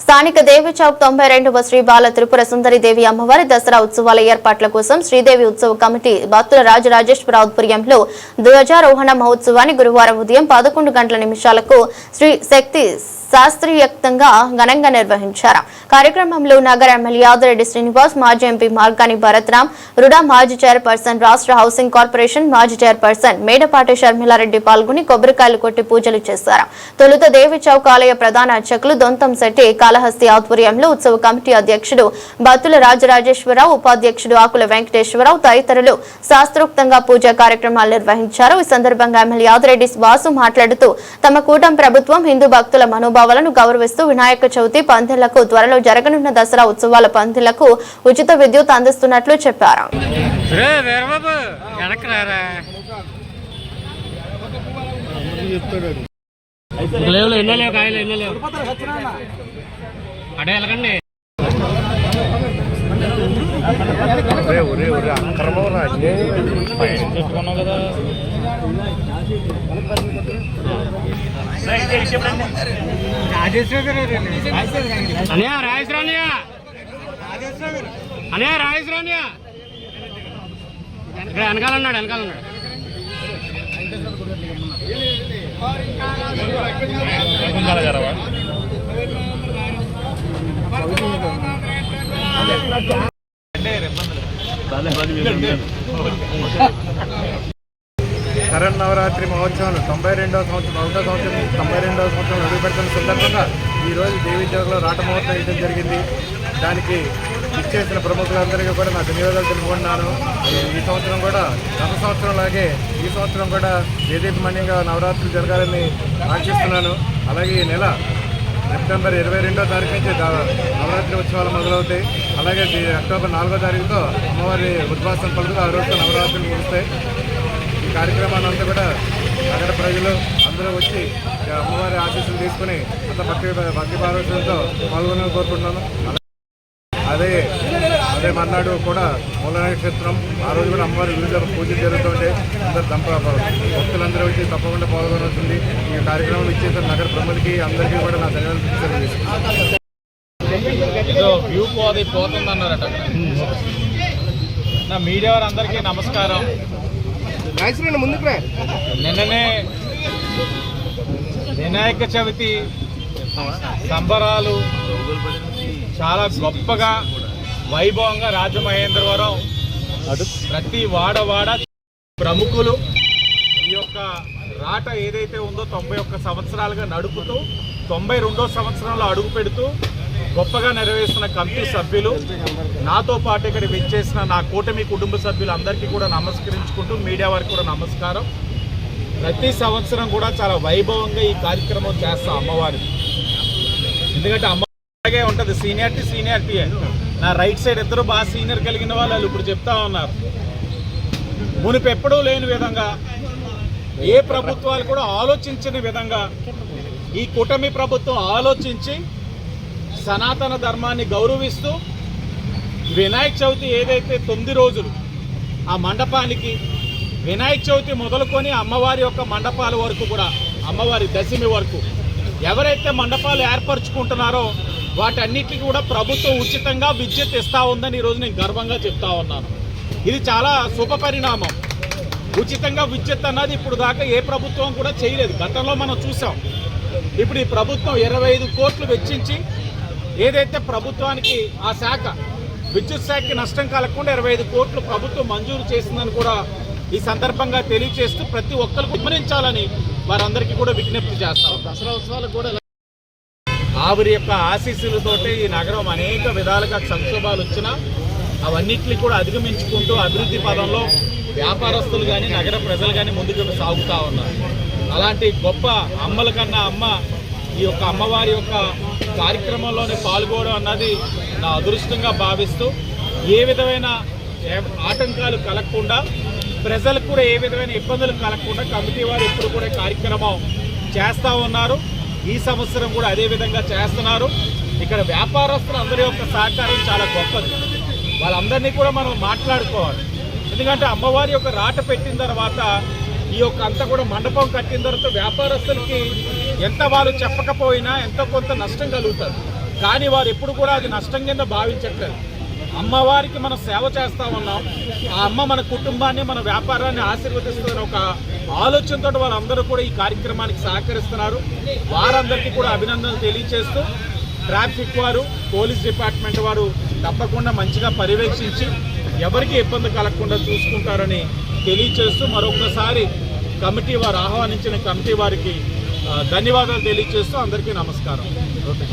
స్థానిక దేవి చౌక్ తొంభై రెండవ శ్రీ బాల త్రిపుర సుందరి దేవి అమ్మవారి దసరా ఉత్సవాల ఏర్పాట్ల కోసం శ్రీదేవి ఉత్సవ కమిటీ భక్తుల రాజరాజేశ్వర ఆధ్వర్యంలో ధ్వజారోహణ మహోత్సవాన్ని గురువారం ఉదయం పదకొండు గంటల నిమిషాలకు శ్రీ శక్తి శాస్త్రీయుక్తంగా ఘనంగా నిర్వహించారు. కార్యక్రమంలో నగర ఎమ్మెల్యే ఆదిరెడ్డి శ్రీనివాస్ మాజీ ఎంపీ మార్గాని భరత్రామ్ రుడా మాజీ చైర్పర్సన్ రాష్ట్ర హౌసింగ్ కార్పొరేషన్ మాజీ చైర్పర్సన్ మేడపాటి షర్మిలారెడ్డి పాల్గొని కొబ్బరికాయలు కొట్టి పూజలు చేశారు. తొలుత దేవి చౌక్ ఆలయ ప్రధాన అర్చకులు దొంతం శెట్టి కాళహస్తి ఆధ్వర్యంలో ఉత్సవ కమిటీ అధ్యక్షుడు బత్తుల రాజరాజేశ్వరరావు ఉపాధ్యక్షుడు ఆకుల వెంకటేశ్వరరావు తదితరులు శాస్త్రోక్తంగా పూజా కార్యక్రమాలు నిర్వహించారు. ఈ సందర్భంగా ఎమ్మెల్యే ఆదిరెడ్డి వాసు మాట్లాడుతూ తమ కూటమి ప్రభుత్వం హిందూ భక్తుల మనోభావాలను గౌరవిస్తూ వినాయక చవితి పందిళ్ళకు త్వరలో జరగనున్న దసరా ఉత్సవాల పందిళ్ళకు ఉచిత విద్యుత్ అందిస్తున్నట్లు చెప్పారు. చెప్పుకున్నావు కదా? అనయా రాజేశ్వర రాణ్య. అనయా రాజేశ్వర రాణ్య. ఇక్కడ వెనకాలన్నాడు వెనకాలన్నాడు శరణ్ నవరాత్రి మహోత్సవాలు తొంభై రెండవ సంవత్సరం ఒకటో సంవత్సరం తొంభై రెండవ సంవత్సరం అడుగుపెడుతున్న సందర్భంగా ఈరోజు దేవీ చౌక్లో రాట మహోత్సవం వేయడం జరిగింది. దానికి ఇచ్చేసిన ప్రముఖులందరికీ కూడా నా ధన్యవాదాలు తెలుపుకుంటున్నాను. ఈ- సంవత్సరం కూడా గత సంవత్సరం లాగే ఈ సంవత్సరం కూడా దేదీపమణ్యంగా నవరాత్రులు జరగాలని ఆశిస్తున్నాను. అలాగే ఈ నెల సెప్టెంబర్ ఇరవై రెండో తారీఖు నుంచి దా- నవరాత్రి ఉత్సవాలు మొదలవుతాయి. అలాగే అక్టోబర్ నాలుగో తారీఖుతో అమ్మవారి ఉద్వాసం పలుకుతూ ఆ రోజు నవరాత్రులు ముగుస్తాయి. అంతా కూడా నగర ప్రజలు అందరూ వచ్చి అమ్మవారి ఆశీస్సులు తీసుకుని అంత భక్తి భక్తి పార్వతులతో పాల్గొనాలని కోరుకుంటున్నాను. అదే అదే మర్నాడు కూడా మూల నక్షత్రం ఆ రోజు కూడా అమ్మవారి వివిధ పూజలు జరుగుతుంటే అందరు దంప భక్తులందరూ వచ్చి తప్పకుండా పాల్గొనవుతుంది ఈ కార్యక్రమం ఇచ్చేసిన నగర ప్రముఖులకి అందరికీ కూడా నా ధన్యవాదాలు ఏదో వ్యూ పోది పోతుంది అన్నారట నా మీడియా వారందరికీ నమస్కారం. నిన్ననే వినాయక చవితి సంబరాలు చాలా గొప్పగా వైభవంగా రాజమహేంద్రవరం ప్రతి వాడవాడ ప్రముఖులు ఈ యొక్క రాట ఏదైతే ఉందో తొంభై ఒక్క సంవత్సరాలుగా నడుపుతూ తొంభై రెండో సంవత్సరంలో అడుగు పెడుతూ గొప్పగా నెరవేరుస్తున్న కమిటీ సభ్యులు. నాతో పాటు ఇక్కడ విచ్చేసిన నా కూటమి కుటుంబ సభ్యులందరికీ కూడా నమస్కరించుకుంటూ మీడియా వారికి కూడా నమస్కారం. ప్రతి సంవత్సరం కూడా చాలా వైభవంగా ఈ కార్యక్రమం చేస్తాం అమ్మవారి. ఎందుకంటే అమ్మ ఉంటుంది. Seniority seniority. నా రైట్ సైడ్ ఇద్దరు బాగా సీనియర్ కలిగిన వాళ్ళు వాళ్ళు ఇప్పుడు చెప్తా ఉన్నారు. మునుపు ఎప్పుడూ లేని విధంగా ఏ ప్రభుత్వాలు కూడా ఆలోచించని విధంగా ఈ కూటమి ప్రభుత్వం ఆలోచించి సనాతన ధర్మాన్ని గౌరవిస్తూ వినాయక చవితి ఏదైతే తొమ్మిది రోజులు ఆ మండపానికి వినాయక చవితి మొదలుకొని అమ్మవారి యొక్క మండపాల వరకు కూడా అమ్మవారి దశమి వరకు ఎవరైతే మండపాలు ఏర్పరచుకుంటున్నారో వాటన్నిటికీ కూడా ప్రభుత్వం ఉచితంగా విద్యుత్ ఇస్తూ ఉందని ఈరోజు నేను గర్వంగా చెప్తా ఉన్నాను. ఇది చాలా శుభ పరిణామం. ఉచితంగా విద్యుత్ అన్నది ఇప్పుడు దాకా ఏ ప్రభుత్వం కూడా చేయలేదు. గతంలో మనం చూసాం. ఇప్పుడు ఈ ప్రభుత్వం ఇరవై ఐదు కోట్లు వెచ్చించి ఏదైతే ప్రభుత్వానికి ఆ శాఖ విద్యుత్ శాఖకి నష్టం కలగకుండా ఇరవై ఐదు కోట్లు ప్రభుత్వం మంజూరు చేసిందని కూడా ఈ సందర్భంగా తెలియజేస్తూ ప్రతి ఒక్కరు గమనించాలని వారందరికీ కూడా విజ్ఞప్తి చేస్తాం దసరా కూడా ఆవిరి యొక్క ఆశీస్సులతోటి ఈ నగరం అనేక విధాలుగా సంక్షోభాలు వచ్చినా అవన్నిటిని కూడా అధిగమించుకుంటూ అభివృద్ధి పదంలో వ్యాపారస్తులు కానీ నగర ప్రజలు కానీ ముందుకు సాగుతూ ఉన్నారు. అలాంటి గొప్ప అమ్మల కన్నా అమ్మ ఈ యొక్క అమ్మవారి యొక్క కార్యక్రమంలోనే పాల్గొనడం అన్నది నా అదృష్టంగా భావిస్తూ ఏ విధమైన ఆటంకాలు కలగకుండా ప్రజలకు కూడా ఏ విధమైన ఇబ్బందులు కలగకుండా కమిటీ వారు ఎప్పుడు కూడా కార్యక్రమం చేస్తూ ఉన్నారు. ఈ సంవత్సరం కూడా అదే విధంగా చేస్తున్నారు. ఇక్కడ వ్యాపారస్తులు అందరి యొక్క సహకారం చాలా గొప్పది. వాళ్ళందరినీ కూడా మనం మాట్లాడుకోవాలి. ఎందుకంటే అమ్మవారి యొక్క రాట పెట్టిన తర్వాత ఈ యొక్క అంతా కూడా మండపం కట్టిన తర్వాత వ్యాపారస్తులకి ఎంత వాళ్ళు చెప్పకపోయినా ఎంతో కొంత నష్టం కలుగుతుంది కానీ వారు ఎప్పుడు కూడా అది నష్టం కింద భావించట్లేదు అమ్మవారికి మనం సేవ చేస్తా ఉన్నాం. ఆ అమ్మ మన కుటుంబాన్ని మన వ్యాపారాన్ని ఆశీర్వదిస్తుందని ఒక ఆలోచనతో వాళ్ళందరూ కూడా ఈ కార్యక్రమానికి సహకరిస్తున్నారు. వారందరికీ కూడా అభినందనలు తెలియజేస్తూ ట్రాఫిక్ వారు పోలీస్ డిపార్ట్మెంట్ వారు తప్పకుండా మంచిగా పర్యవేక్షించి ఎవరికి ఇబ్బంది కలగకుండా చూసుకుంటారని తెలియచేస్తూ మరొకసారి కమిటీ వారు ఆహ్వానించిన కమిటీ వారికి ధన్యవాదాలు తెలియజేస్తూ అందరికీ నమస్కారం. ఓకే.